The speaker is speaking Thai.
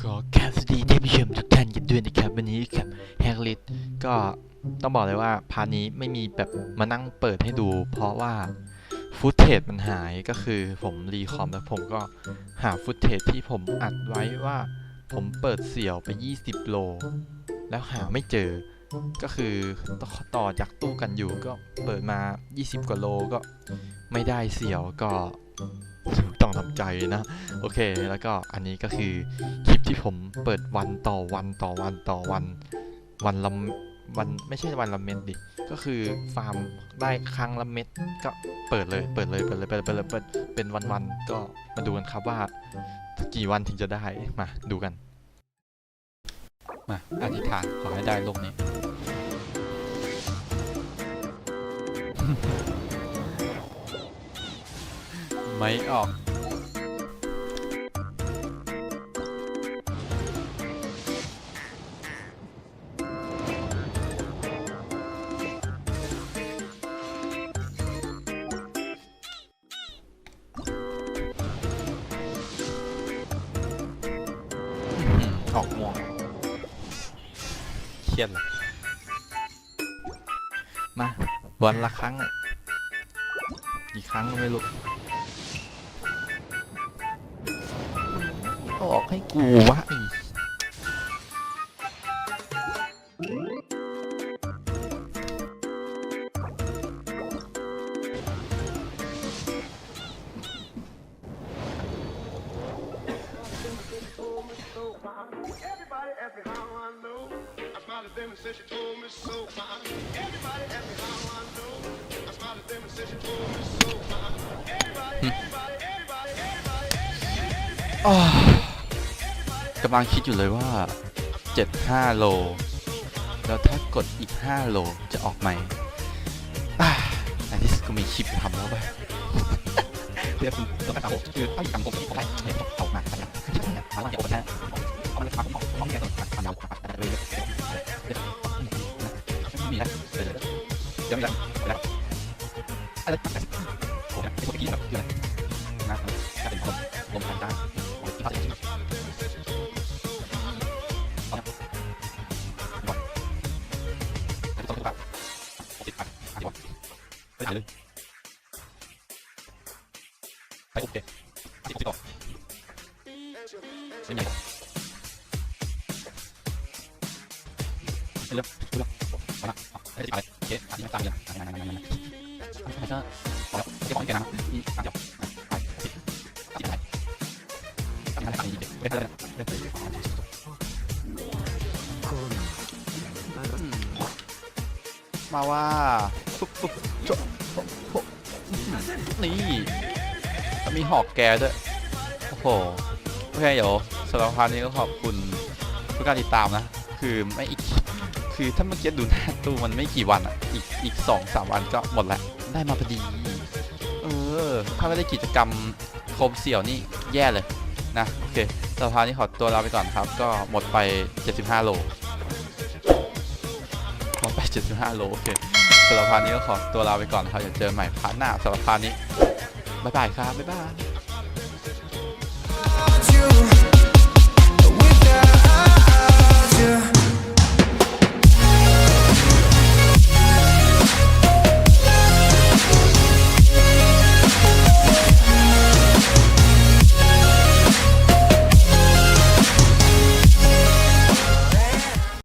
ขอแคสดีท่านผู้ชมทุกท่านกันด้วยนะครับวันนี้กับแฮกลิตก็ต้องบอกเลยว่าพาร์ทนี้ไม่มีแบบมานั่งเปิดให้ดู เพราะว่าฟุตเทจมันหายก็คือผมรีคอมแล้วผมก็หาฟุตเทจที่ผมอัดไว้ว่าผมเปิดเสี่ยวไป 20 โล แล้วหาไม่เจอ ก็คือต่อตอจากตู้กันอยู่ก็เปิดมา 20 กว่าโลก็ไม่ได้เสี่ยวก็ต้องทำใจนะ โอเคแล้วก็อันนี้ก็คือคลิ ที่ผมเปิดวันต่อวันต่อวันต่อวัน วันละวันไม่ใช่วันละเม็ดดิ ก็คือฟาร์มได้ครั้งละเม็ดก็เปิดเลย เปิดเลย เปิดเลย เปิดเลย เปิดเลยเปิดเป็นวันๆก็มาดูกันครับว่ากี่วันถึงจะได้ มาดูกัน มาอธิษฐานขอให้ได้ลงนี้ ไม่ออก อออกม่วงเครียดเลยมาวันละครั้งอะกี่ครั้งก็ไม่รู้ออกให้กูวะไอ้ Everybody ask me how I know. I smiled at them and said she told me so. Everybody ask me how I know. I smiled at them and said she told me so. Everybody, everybody, everybody, everybody, everybody. อ้าวกำลังคิดอยู่เลยว่า 75 โล แล้วถ้ากดอีก 5 โลจะออกไหมอ่าในที่สุดก็มีคลิปทำแล้วไปเรียกคุณต้องการผมคือถ้าอย่างผมผมได้เนี่ยเอามาแต่เนี่ยมาว่าเดี๋ยวผมจะ เอามันจะทำของของแกตัวทำยาวกว่าแต่เลยมีนะเดี๋ยวเดี๋ยวมีอะไรแล้วอะไรผมเนี่ยไอ้พวกกี้แบบคืออะไรนะถ้าเป็นลมลมทางด้านผมคิดว่าจะต้องต้องแบบติดปัดอะดีกว่าไปถ่ายเลยไปโอเคติดติดต่อไม่มี เร็วเร็วมาละไม่ได้ติดอะไรโอเคอันนี้ไม่ตามเลยนั่นนั่นนั่นนั่นไปก็พอแล้วเจ๊ของแกนะนี่ตามเดียวไปติดติดอะไรทำงานอะไรดีเด็กไม่ได้เลยไม่ได้มาว่าปุ๊บปุ๊บโจะโจะนี่มีหอกแกด้วย โอ้โหโอเคเดี๋ยวสำหรับพาร์ทนี้ก็ขอบคุณทุกการติดตามนะ คือไม่อีก คือถ้าเมื่อกี้ดูหน้าตู้มันไม่กี่วันอะ อีกอีกสองสามวันก็หมดและได้มาพอดี เออ ถ้าไม่ได้กิจกรรมโคมเสี่ยวนี่แย่เลยนะ โอเคสภานี้ขอตัวลาไปก่อนครับ ก็หมดไป 75 โลหมดไป 75 โลโอเคสับพานี้ก็ขอตัวลาไปก่อนครับอย่าเจอใหม่พาร์ทหน้าสับพานี้บ๊ายบายครับบ๊ายบาย you